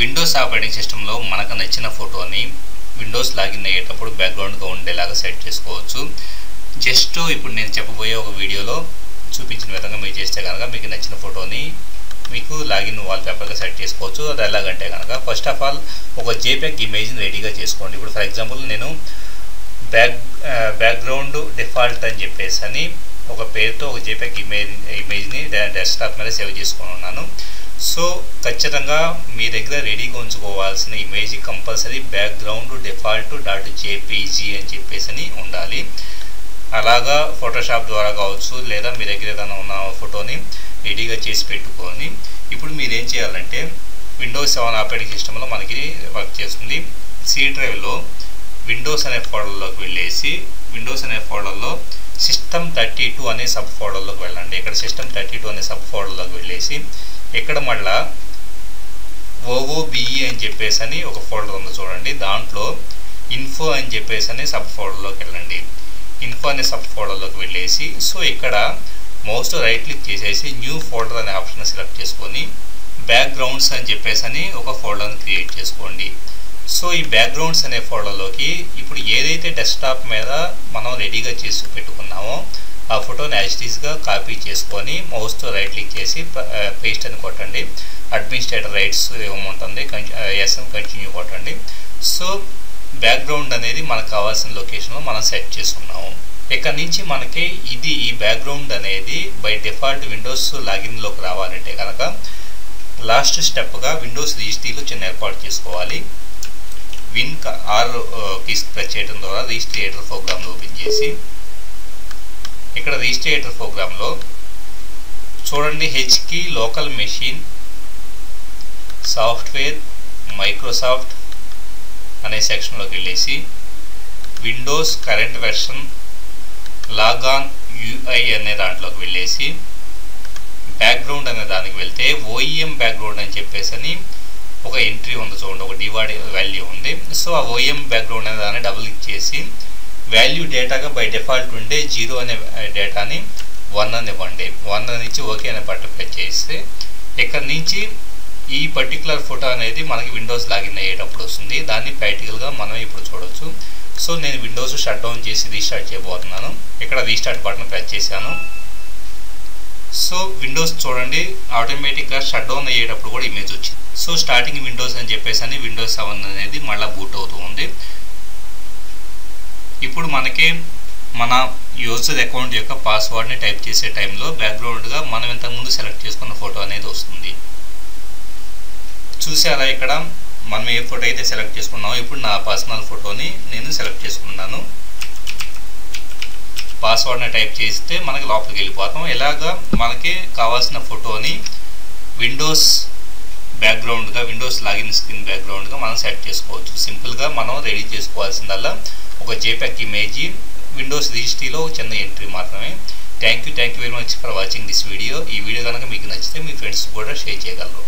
Windows operating సిస్టంలో మనకు నచ్చిన ఫోటోని విండోస్ లాగిన్ అయ్యేటప్పుడు బ్యాక్గ్రౌండ్గా ఉండేలాగా సెట్ చేసుకోవచ్చు. జస్ట్ ఇప్పుడు నేను చెప్పబోయే ఒక వీడియోలో చూపించిన విధంగా మీరు చేస్తే కనుక మీకు నచ్చిన ఫోటోని మీకు లాగిన్ వాల్పేపర్గా సెట్ చేసుకోవచ్చు. అది ఎలాగంటే కనుక ఫస్ట్ ఆఫ్ ఆల్ ఒక జేపెక్ ఇమేజ్ని రెడీగా చేసుకోండి. ఇప్పుడు ఫర్ ఎగ్జాంపుల్ నేను బ్యాక్ బ్యాక్గ్రౌండ్ డిఫాల్ట్ అని చెప్పేసి అని ఒక పేరుతో ఒక జేపెక్ ఇమేజ్ ఇమేజ్ని డెస్క్టాప్ మీద సేవ్ చేసుకొని ఉన్నాను. సో ఖచ్చితంగా మీ దగ్గర రెడీగా ఉంచుకోవాల్సిన image compulsory background default dot JPG అని చెప్పేసి అని ఉండాలి. అలాగా ఫోటోషాప్ ద్వారా కావచ్చు లేదా మీ దగ్గర ఏదైనా ఉన్న ఫోటోని రెడీగా చేసి పెట్టుకొని ఇప్పుడు మీరు ఏం చేయాలంటే విండోస్ సెవెన్ ఆపరేటింగ్ సిస్టంలో మనకి వర్క్ చేస్తుంది. సి డ్రైవ్లో విండోస్ అనే ఫోల్డర్లోకి వెళ్ళేసి విండోస్ అనే ఫోల్డర్లో సిస్టమ్ థర్టీ టూ అనే సబ్ ఫోల్డర్లోకి వెళ్ళండి. ఇక్కడ సిస్టమ్ థర్టీ టూ అనే సబ్ ఫోల్డర్లోకి వెళ్ళేసి ఇక్కడ మళ్ళా? ఓఓబిఈ అని చెప్పేసి అని ఒక ఫోల్డర్ ఉంది చూడండి. దాంట్లో ఇన్ఫో అని చెప్పేసి అని సబ్ ఫోల్డర్లోకి వెళ్ళండి. ఇన్ఫో అనే సబ్ ఫోల్డర్లోకి వెళ్ళేసి సో ఇక్కడ మౌస్ రైట్ క్లిక్ చేసేసి న్యూ ఫోల్డర్ అనే ఆప్షన్ సెలెక్ట్ చేసుకొని బ్యాక్గ్రౌండ్స్ అని చెప్పేసి అని ఒక ఫోల్డర్ని క్రియేట్ చేసుకోండి. సో ఈ బ్యాక్గ్రౌండ్స్ అనే ఫోల్డర్లోకి ఇప్పుడు ఏదైతే డెస్క్టాప్ మీద మనం రెడీగా చేసి పెట్టుకున్నామో ఆ ఫోటోని యాజిటీస్గా కాపీ చేసుకొని మౌస్తో రైట్ క్లిక్ చేసి పేస్ట్ అని కొట్టండి. అడ్మినిస్ట్రేటర్ రైట్స్ ఏముంటుంది ఎస్ఎం కంటిన్యూ కొట్టండి. సో బ్యాక్గ్రౌండ్ అనేది మనకు కావాల్సిన లొకేషన్లో మనం సెట్ చేసుకున్నాము. ఇక్కడ నుంచి మనకి ఇది ఈ బ్యాక్గ్రౌండ్ అనేది బై డిఫాల్ట్ విండోస్ లాగిన్లోకి రావాలంటే కనుక లాస్ట్ స్టెప్గా విండోస్ రిజిస్ట్రీలో చిన్న ఏర్పాటు చేసుకోవాలి. విన్ ఆర్ కీస్ ప్రెస్ చేయడం ద్వారా రిజిస్ట్రేటర్ ప్రోగ్రామ్లో ఓపెన్ చేసి ఇక్కడ రిజిస్ట్రేటర్ ప్రోగ్రాంలో చూడండి HKEY local machine software Microsoft అనే సెక్షన్లోకి వెళ్ళేసి Windows current version logon UI అనే దాంట్లోకి వెళ్ళేసి బ్యాక్గ్రౌండ్ అనే దానికి వెళ్తే ఓఈఎం బ్యాక్గ్రౌండ్ అని చెప్పేసి అని ఒక ఎంట్రీ ఉంది చూడండి ఒక డివాడ్ వాల్యూ ఉంది. సో ఆ ఓఎం బ్యాక్గ్రౌండ్ అనే దాన్ని డబుల్ క్లిక్ చేసి వాల్యూ డేటాగా బై డిఫాల్ట్ ఉండే జీరో అనే డేటాని వన్ అని ఇవ్వండి. వన్ నుంచి ఓకే అనే బటన్ ప్రెస్ చేస్తే ఇక్కడ నుంచి ఈ పర్టికులర్ ఫోటో అనేది మనకి విండోస్ లాగిన్ అయ్యేటప్పుడు వస్తుంది. దాన్ని ప్రాక్టికల్గా మనం ఇప్పుడు చూడొచ్చు. సో నేను విండోస్ షట్ డౌన్ చేసి రీస్టార్ట్ చేయబోతున్నాను. ఇక్కడ రీస్టార్ట్ బటన్ ప్రెస్ చేశాను. సో విండోస్ చూడండి ఆటోమేటిక్గా షట్ డౌన్ అయ్యేటప్పుడు కూడా ఇమేజ్ వచ్చింది. సో స్టార్టింగ్ విండోస్ అని చెప్పేసి అని విండోస్ సెవెన్ అనేది మళ్ళీ బూట్ అవుతూ ఉంది. ఇప్పుడు మనకి మన యూజర్ అకౌంట్ యొక్క పాస్వర్డ్ని టైప్ చేసే టైంలో బ్యాక్గ్రౌండ్గా మనం ఇంతకుముందు సెలెక్ట్ చేసుకున్న ఫోటో అనేది వస్తుంది. చూసారా ఇక్కడ? మనం ఏ ఫోటో అయితే సెలెక్ట్ చేసుకున్నామో ఇప్పుడు నా పర్సనల్ ఫోటోని నేను సెలెక్ట్ చేసుకున్నాను. పాస్వర్డ్ని టైప్ చేస్తే మనకి లోపలికి వెళ్ళిపోతాం. ఇలాగా మనకి కావాల్సిన ఫోటోని విండోస్ బ్యాక్గ్రౌండ్గా విండోస్ లాగిన్ స్క్రీన్ బ్యాక్గ్రౌండ్గా మనం సెట్ చేసుకోవచ్చు. సింపుల్గా మనం రెడీ చేసుకోవాల్సిందల్లా ఒక జేపెక్ ఇమేజ్ విండోస్ రిజిస్ట్రీలో చిన్న ఎంట్రీ మాత్రమే. Thank you thank you very much for watching this video ఈ వీడియో కనుక మీకు నచ్చితే మీ ఫ్రెండ్స్ కూడా షేర్ చేయగలరు.